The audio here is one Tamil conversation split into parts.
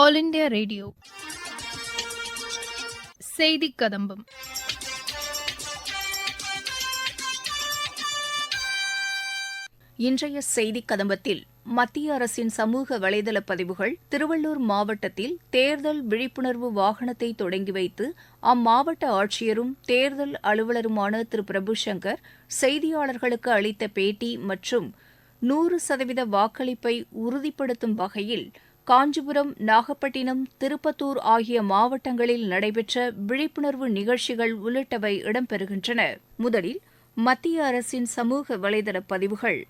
ஆல் இண்டியா ரேடியோ செய்தி கதம்பம். இன்றைய செய்தி கதம்பத்தில் மத்திய அரசின் சமூக வலைதள பதிவுகள் திருவள்ளூர் மாவட்டத்தில் தேர்தல் விழிப்புணர்வு வாகனத்தை தொடங்கி வைத்து அம்மாவட்ட ஆட்சியரும் தேர்தல் அலுவலருமான திரு. பிரபுசங்கர் செய்தியாளர்களுக்கு அளித்த பேட்டி மற்றும் நூறு சதவீத வாக்களிப்பை உறுதிப்படுத்தும் வகையில் காஞ்சிபுரம் நாகப்பட்டினம் திருப்பத்தூர் ஆகிய மாவட்டங்களில் நடைபெற்ற விழிப்புணர்வு நிகழ்ச்சிகள் உள்ளிட்டவை இடம்பெறுகின்றன. முதலில் மத்திய அரசின் சமூக வலைதள பதிவுகள்.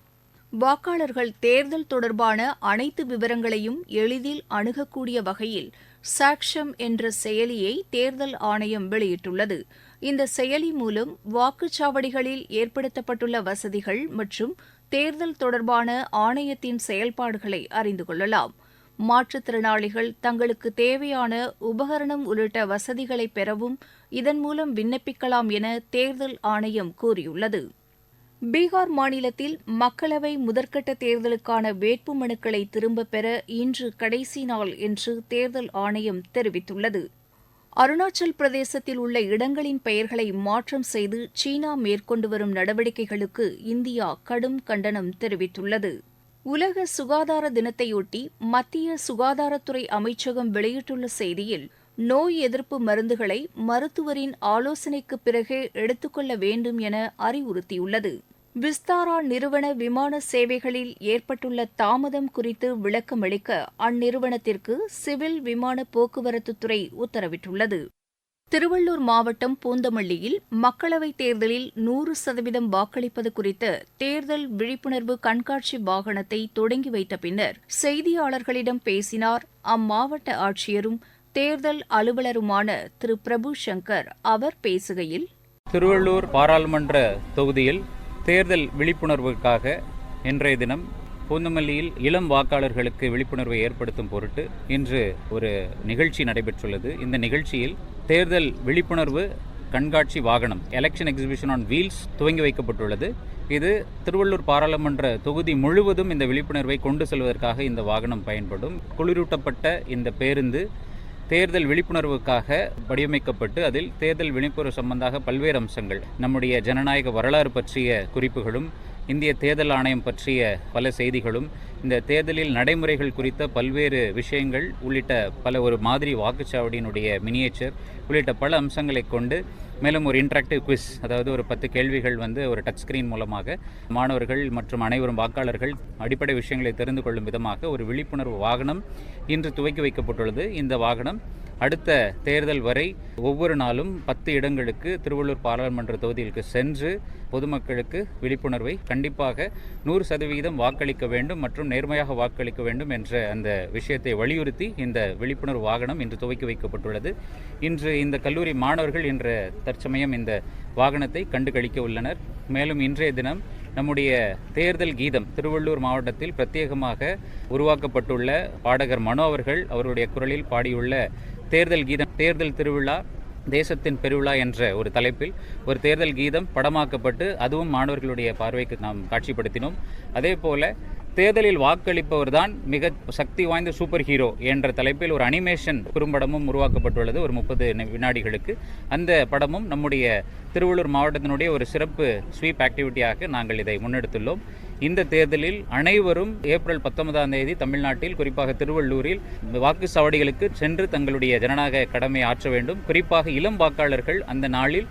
வாக்காளர்கள் தேர்தல் தொடர்பான அனைத்து விவரங்களையும் எளிதில் அணுகக்கூடிய வகையில் சாக்ஷம் என்ற செயலியை தேர்தல் ஆணையம் வெளியிட்டுள்ளது. இந்த செயலி மூலம் வாக்குச்சாவடிகளில் ஏற்படுத்தப்பட்டுள்ள வசதிகள் மற்றும் தேர்தல் தொடர்பான ஆணையத்தின் செயல்பாடுகளை அறிந்து கொள்ளலாம். மாற்றுத்திறனாளிகள் தங்களுக்கு தேவையான உபகரணம் உள்ளிட்ட வசதிகளை பெறவும் இதன் மூலம் விண்ணப்பிக்கலாம் என தேர்தல் ஆணையம் கூறியுள்ளது. பீகார் மாநிலத்தில் மக்களவை முதற்கட்ட தேர்தலுக்கான வேட்புமனுக்களை திரும்பப் பெற இன்று கடைசி நாள் என்று தேர்தல் ஆணையம் தெரிவித்துள்ளது. அருணாச்சல் பிரதேசத்தில் உள்ள இடங்களின் பெயர்களை மாற்றம் செய்து சீனா மேற்கொண்டு வரும் நடவடிக்கைகளுக்கு இந்தியா கடும் கண்டனம் தெரிவித்துள்ளது. உலக சுகாதார தினத்தையொட்டி மத்திய சுகாதாரத்துறை அமைச்சகம் வெளியிட்டுள்ள செய்தியில் நோய் எதிர்ப்பு மருந்துகளை மருத்துவரின் ஆலோசனைக்கு பிறகே எடுத்துக்கொள்ள வேண்டும் என அறிவுறுத்தியுள்ளது. விஸ்தாரா நிறுவன விமான சேவைகளில் ஏற்பட்டுள்ள தாமதம் குறித்து விளக்கமளிக்க அந்நிறுவனத்திற்கு சிவில் விமான போக்குவரத்துத்துறை உத்தரவிட்டுள்ளது. திருவள்ளூர் மாவட்டம் பூந்தமல்லியில் மக்களவைத் தேர்தலில் நூறு சதவீதம் வாக்களிப்பது குறித்த தேர்தல் விழிப்புணர்வு கண்காட்சி வாகனத்தை தொடங்கி வைத்த பின்னர் செய்தியாளர்களிடம் பேசினார் அம்மாவட்ட ஆட்சியரும் தேர்தல் அலுவலருமான திரு. பிரபு சங்கர். அவர் பேசுகையில் திருவள்ளூர் பாராளுமன்ற தொகுதியில் தேர்தல் விழிப்புணர்வுக்காக இன்றைய தினம் பூந்தமல்லியில் இளம் வாக்காளர்களுக்கு விழிப்புணர்வை ஏற்படுத்தும் பொருட்டு இன்று ஒரு நிகழ்ச்சி நடைபெற்றுள்ளது. இந்த நிகழ்ச்சியில் தேர்தல் விழிப்புணர்வு கண்காட்சி வாகனம் எலெக்ஷன் எக்ஸிபிஷன் ஆன் வீல்ஸ் துவங்கி வைக்கப்பட்டுள்ளது. இது திருவள்ளூர் பாராளுமன்ற தொகுதி முழுவதும் இந்த விழிப்புணர்வை கொண்டு செல்வதற்காக இந்த வாகனம் பயன்படும். குளிரூட்டப்பட்ட இந்த பேருந்து தேர்தல் விழிப்புணர்வுக்காக வடிவமைக்கப்பட்டு அதில் தேர்தல் விழிப்புணர்வு சம்பந்தமாக பல்வேறு அம்சங்கள் நம்முடைய ஜனநாயக வரலாறு பற்றிய குறிப்புகளும் இந்திய தேர்தல் ஆணையம் பற்றிய பல செய்திகளும் இந்த தேர்தலில் நடைமுறைகள் குறித்த பல்வேறு விஷயங்கள் உள்ளிட்ட பல ஒரு மாதிரி வாக்குச்சாவடியினுடைய மினியேச்சர் உள்ளிட்ட பல அம்சங்களை கொண்டு மேலும் ஒரு இன்ட்ராக்டிவ் குவிஸ் அதாவது ஒரு பத்து கேள்விகள் வந்து ஒரு டச் ஸ்கிரீன் மூலமாக மாணவர்கள் மற்றும் அனைவரும் வாக்காளர்கள் அடிப்படை விஷயங்களை தெரிந்து கொள்ளும் விதமாக ஒரு விழிப்புணர்வு வாகனம் இன்று துவக்கி வைக்கப்பட்டுள்ளது. இந்த வாகனம் அடுத்த தேர்தல் வரை ஒவ்வொரு நாளும் பத்து இடங்களுக்கு திருவள்ளூர் பாராளுமன்ற தொகுதிகளுக்கு சென்று பொதுமக்களுக்கு விழிப்புணர்வை கண்டிப்பாக நூறு சதவிகிதம் வாக்களிக்க வேண்டும் மற்றும் நேர்மையாக வாக்களிக்க வேண்டும் என்ற அந்த விஷயத்தை வலியுறுத்தி இந்த விழிப்புணர்வு வாகனம் இன்று துவக்கி வைக்கப்பட்டுள்ளது. இன்று இந்த கல்லூரி மாணவர்கள் இன்று தற்சமயம் இந்த வாகனத்தை கண்டுகளிக்க உள்ளனர். மேலும் இன்றைய தினம் நம்முடைய தேர்தல் கீதம் திருவள்ளூர் மாவட்டத்தில் பிரத்யேகமாக உருவாக்கப்பட்டுள்ள பாடகர் மனோ அவர்கள் அவருடைய குரலில் பாடியுள்ள தேர்தல் கீதம் தேர்தல் திருவிழா தேசத்தின் பெருவிழா என்ற ஒரு தலைப்பில் ஒரு தேர்தல் கீதம் படமாக்கப்பட்டு அதுவும் மாணவர்களுடைய பார்வைக்கு நாம் காட்சிப்படுத்தினோம். அதே போல தேர்தலில் வாக்களிப்பவர் தான் மிக சக்தி வாய்ந்த சூப்பர் ஹீரோ என்ற தலைப்பில் ஒரு அனிமேஷன் குறும்படமும் உருவாக்கப்பட்டுள்ளது ஒரு முப்பது வினாடிகளுக்கு. அந்த படமும் நம்முடைய திருவள்ளூர் மாவட்டத்தினுடைய ஒரு சிறப்பு ஸ்வீப் ஆக்டிவிட்டியாக நாங்கள் இதை முன்னெடுத்துள்ளோம். இந்த தேர்தலில் அனைவரும் ஏப்ரல் பத்தொன்பதாம் தேதி தமிழ்நாட்டில் குறிப்பாக திருவள்ளூரில் வாக்கு சாவடிகளுக்கு சென்று தங்களுடைய ஜனநாயக கடமை ஆற்ற வேண்டும். குறிப்பாக இளம் வாக்காளர்கள் அந்த நாளில்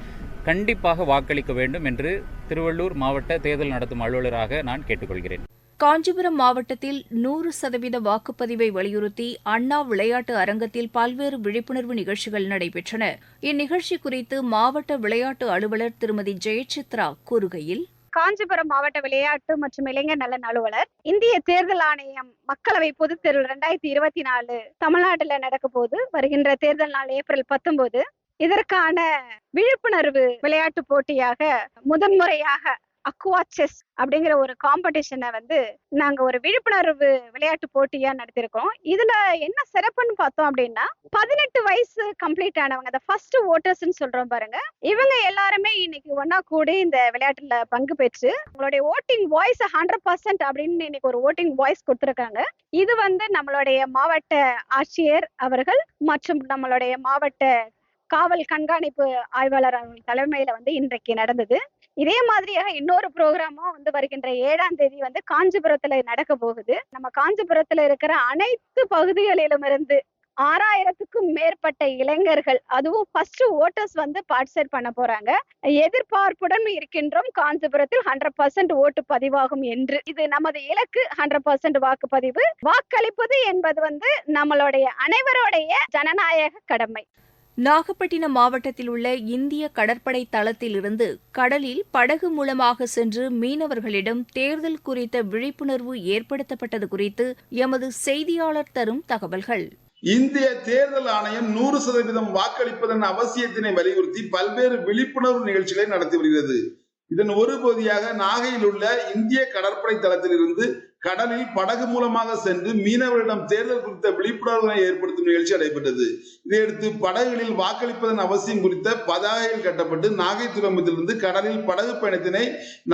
கண்டிப்பாக வாக்களிக்க வேண்டும் என்று திருவள்ளூர் மாவட்ட தேர்தல் நடத்தும் அலுவலராக நான் கேட்டுக்கொள்கிறேன். காஞ்சிபுரம் மாவட்டத்தில் நூறு சதவீத வாக்குப்பதிவை வலியுறுத்தி அண்ணா விளையாட்டு அரங்கத்தில் பல்வேறு விழிப்புணர்வு நிகழ்ச்சிகள் நடைபெற்றன. இந்நிகழ்ச்சி குறித்து மாவட்ட விளையாட்டு அலுவலர் திருமதி ஜெயசித்ரா கூறுகையில் காஞ்சிபுரம் மாவட்ட விளையாட்டு மற்றும் இளைஞர் நலன் அலுவலர் இந்திய தேர்தல் ஆணையம் மக்களவை பொதுத் தேர்தல் ரெண்டாயிரத்தி இருபத்தி நாலு தமிழ்நாட்டுல நடக்க போது வருகின்ற தேர்தல் நாள் ஏப்ரல் பத்தொன்பது இதற்கான விழிப்புணர்வு விளையாட்டு போட்டியாக முதன்முறையாக அக்வாச்செஸ் செஸ் அப்படிங்கிற ஒரு காம்படிஷனை வந்து நாங்க ஒரு விழிப்புணர்வு விளையாட்டு போட்டியா நடத்திருக்கோம் இதுல என்ன சிறப்புன்னு பார்த்தோம் அப்படின்னா பதினெட்டு வயசு கம்ப்ளீட் ஆனவங்க அந்த ஃபர்ஸ்ட் ஓட்டர்ஸ்ன்னு சொல்றோம் பாருங்க. இவங்க எல்லாருமே இன்னைக்கு ஒன்னா கூடி இந்த விளையாட்டுல பங்கு பெற்று உங்களுடைய ஓட்டிங் வாய்ஸ் ஹண்ட்ரட் பர்சன்ட் அப்படின்னு இன்னைக்கு ஒரு ஓட்டிங் வாய்ஸ் கொடுத்துருக்காங்க. இது வந்து நம்மளுடைய மாவட்ட ஆட்சியர் அவர்கள் மற்றும் நம்மளுடைய மாவட்ட காவல் கண்காணிப்பு ஆய்வாளர் தலைமையில வந்து இன்றைக்கு நடந்தது. இதே மாதிரியாக இன்னொரு ப்ரோக்ராமும் வந்து வருகின்ற ஏழாம் தேதி வந்து காஞ்சிபுரத்துல நடக்க போகுது. நம்ம காஞ்சிபுரத்துல இருக்கிற அனைத்து பகுதிகளிலும் இருந்து ஆறாயிரத்துக்கும் மேற்பட்ட இளைஞர்கள் அதுவும் ஃபர்ஸ்ட் ஓட்டர்ஸ் வந்து பார்ட்டிசிபேட் பண்ண போறாங்க. எதிர்பார்ப்புடன் இருக்கின்றோம். காஞ்சிபுரத்தில் ஹண்ட்ரட் பர்சன்ட் ஓட்டு பதிவாகும் என்று. இது நமது இலக்கு ஹண்ட்ரட் பர்சன்ட் வாக்குப்பதிவு. வாக்களிப்பது என்பது வந்து நம்மளுடைய அனைவருடைய ஜனநாயக கடமை. நாகப்பட்டினம் மாவட்டத்தில் உள்ள இந்திய கடற்படை தளத்திலிருந்து கடலில் படகு மூலமாக சென்று மீனவர்களிடம் தேர்தல் குறித்த விழிப்புணர்வு ஏற்படுத்தப்பட்டது குறித்து எமது செய்தியாளர் தரும் தகவல்கள். இந்திய தேர்தல் ஆணையம் நூறு சதவீதம் வாக்களிப்பதன் அவசியத்தினை வலியுறுத்தி பல்வேறு விழிப்புணர்வு நிகழ்ச்சிகளை நடத்தி வருகிறது. இதன் ஒரு பகுதியாக நாகையில் உள்ள இந்திய கடற்படை தளத்திலிருந்து கடலில் படகு மூலமாக சென்று மீனவர்களிடம் தேர்தல் குறித்த விழிப்புணர்வினை ஏற்படுத்தும் நிகழ்ச்சி நடைபெற்றது. இதையடுத்து படகுகளில் வாக்களிப்பதன் அவசியம் குறித்த பதாகைகள் கட்டப்பட்டு நாகை துறைமுகத்திலிருந்து கடலில் படகு பயணத்தினை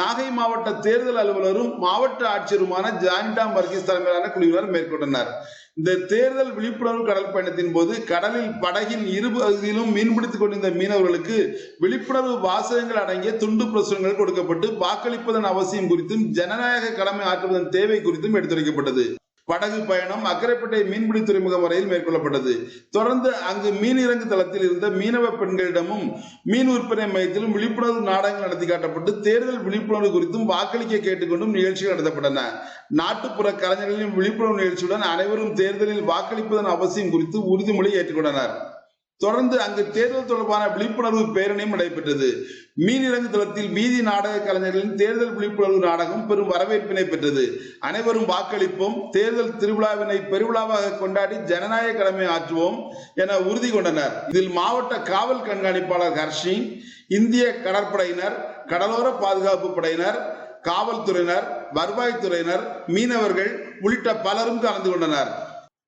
நாகை மாவட்ட தேர்தல் அலுவலரும் மாவட்ட ஆட்சியருமான ஜானிடாம் வர்கீஸ் தலைமையிலான குழுவினர் மேற்கொண்டனர். இந்த தேர்தல் விழிப்புணர்வு கடல் பயணத்தின் போது கடலில் படகின் இரு பகுதியிலும் மீன்பிடித்துக் கொண்டிருந்த மீனவர்களுக்கு விழிப்புணர்வு வாசகங்கள் அடங்கிய துண்டு பிரசுரங்கள் கொடுக்கப்பட்டு வாக்களிப்பதன் அவசியம் குறித்தும் ஜனநாயக கடமை ஆற்றுவதன் தேவை குறித்தும் எடுத்துரைக்கப்பட்டது. படகு பயணம் அக்கரைப்பட்டை மீன்பிடி துறைமுகம் வரையில் மேற்கொள்ளப்பட்டது. தொடர்ந்து அங்கு மீன் இறங்கு தளத்தில் இருந்த மீனவ பெண்களிடமும் மீன் விற்பனை மையத்திலும் விழிப்புணர்வு நாடகங்கள் நடத்தி காட்டப்பட்டு தேர்தல் விழிப்புணர்வு குறித்தும் வாக்களிக்க கேட்டுக்கொண்டும் நிகழ்ச்சிகள் நடத்தப்பட்டன. நாட்டுப்புற கலைஞர்களின் விழிப்புணர்வு நிகழ்ச்சியுடன் அனைவரும் தேர்தலில் வாக்களிப்பதன் அவசியம் குறித்து உறுதிமொழி ஏற்றுக்கொண்டனர். தொடர்ந்து அங்கு தேர்தல் தொடர்பான விழிப்புணர்வு பேரணியும் நடைபெற்றது. மீன் தளத்தில் வீதி நாடக கலைஞர்களின் தேர்தல் விழிப்புணர்வு நாடகம் பெரும் வரவேற்பினை பெற்றது. அனைவரும் வாக்களிப்போம். தேர்தல் திருவிழாவினை பெருவிழாவாக கொண்டாடி ஜனநாயக கடமை ஆற்றுவோம் என உறுதி கொண்டனர். இதில் மாவட்ட காவல் கண்காணிப்பாளர் ஹர்ஷி இந்திய கடற்படையினர் கடலோர பாதுகாப்பு படையினர் காவல்துறையினர் வருவாய்த்துறையினர் மீனவர்கள் உள்ளிட்ட பலரும் கலந்து கொண்டனர்.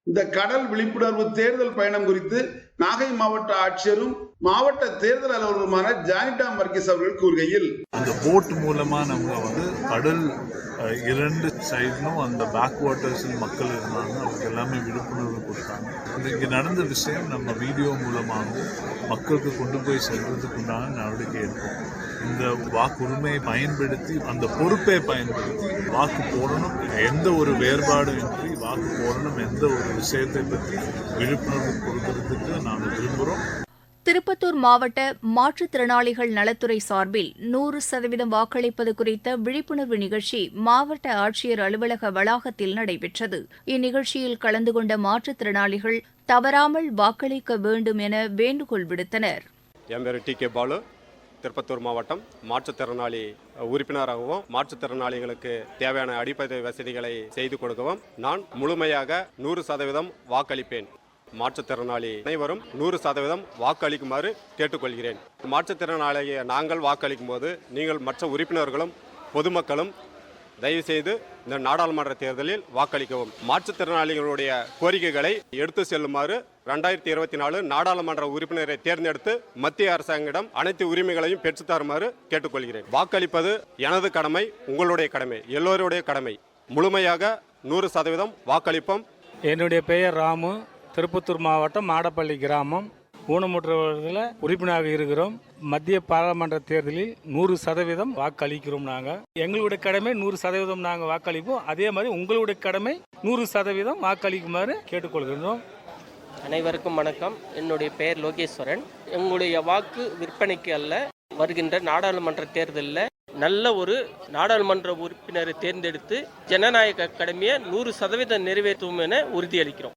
இந்த கடல் விழிப்புணர்வு தேர்தல் பயணம் குறித்து நாகை மாவட்ட ஆட்சியரும் மாவட்ட தேர்தல் அலுவலருமான ஜானிடா மர்கிஸ் அவர்கள் கூறுகையில் அந்த போட் மூலமா நம்ம வந்து கடல் இரண்டு சைட்லும் அந்த பேக் வாட்டர்ஸில் மக்கள் இருந்தாங்க. அவங்களுக்கு எல்லாமே விழிப்புணர்வு கொடுத்தாங்க. இங்கே நடந்த விஷயம் நம்ம வீடியோ மூலமாகவும் மக்களுக்கு கொண்டு போய் செல்வதற்குண்டான நடவடிக்கை எடுப்போம் இந்த வாக்குரிமையை பயன்படுத்தி அந்த பொறுப்பை பயன்படுத்தி வாக்கு போடணும். எந்த ஒரு வேறுபாடும் இன்றி வாக்கு போடணும் எந்த ஒரு விஷயத்தை பற்றி விழிப்புணர்வு கொடுக்கறதுக்கு நாங்கள் விரும்புகிறோம் திருப்பத்தூர் மாவட்ட மாற்றுத்திறனாளிகள் நலத்துறை சார்பில் நூறு சதவீதம் வாக்களிப்பது குறித்த விழிப்புணர்வு நிகழ்ச்சி மாவட்ட ஆட்சியர் அலுவலக வளாகத்தில் நடைபெற்றது. இந்நிகழ்ச்சியில் கலந்து கொண்ட மாற்றுத்திறனாளிகள் தவறாமல் வாக்களிக்க வேண்டும் என வேண்டுகோள் விடுத்தனர். என் பேர் டி கே பாலு. திருப்பத்தூர் மாவட்டம் மாற்றுத்திறனாளி உறுப்பினராகவும் மாற்றுத்திறனாளிகளுக்கு தேவையான அடிப்படை வசதிகளை செய்து கொடுக்கவும் நான் முழுமையாக நூறு சதவீதம் வாக்களிப்பேன். மாற்றுத்திறனாளி அனைவரும் நூறு சதவீதம் வாக்களிக்குமாறு கேட்டுக்கொள்கிறேன். மாற்றுத்திறனாளியை நாங்கள் வாக்களிக்கும் போது நீங்கள் மற்ற உறுப்பினர்களும் பொதுமக்களும் தயவுசெய்து இந்த நாடாளுமன்ற தேர்தலில் வாக்களிக்கவும். மாற்றுத்திறனாளிகளுடைய கோரிக்கைகளை எடுத்து செல்லுமாறு ரெண்டாயிரத்தி இருபத்தி நாலு நாடாளுமன்ற உறுப்பினரை தேர்ந்தெடுத்து மத்திய அரசாங்கிடம் அனைத்து உரிமைகளையும் பெற்றுத்தருமாறு கேட்டுக்கொள்கிறேன். வாக்களிப்பது எனது கடமை உங்களுடைய கடமை எல்லோருடைய கடமை. முழுமையாக நூறு சதவீதம் வாக்களிப்போம். என்னுடைய பெயர் ராமு. திருப்பத்தூர் மாவட்டம் மாடப்பள்ளி கிராமம். ஊனமுற்றவர்களில் உறுப்பினராக இருக்கிறோம். மத்திய பாராளுமன்ற தேர்தலில் நூறு சதவீதம் வாக்களிக்கிறோம் நாங்கள் எங்களுடைய கடமை நூறு சதவீதம் நாங்கள் வாக்களிப்போம். அதே மாதிரி உங்களுடைய கடமை நூறு சதவீதம் வாக்களிக்குமாறு கேட்டுக்கொள்கிறோம் அனைவருக்கும் வணக்கம். என்னுடைய பெயர் லோகேஸ்வரன். எங்களுடைய வாக்கு விற்பனைக்கு அல்ல வருகின்ற நாடாளுமன்ற தேர்தலில் நல்ல ஒரு நாடாளுமன்ற உறுப்பினரை தேர்ந்தெடுத்து ஜனநாயக அகாடமியை நூறு சதவீதம் நிறைவேற்றுவோம் என உறுதியளிக்கிறோம்.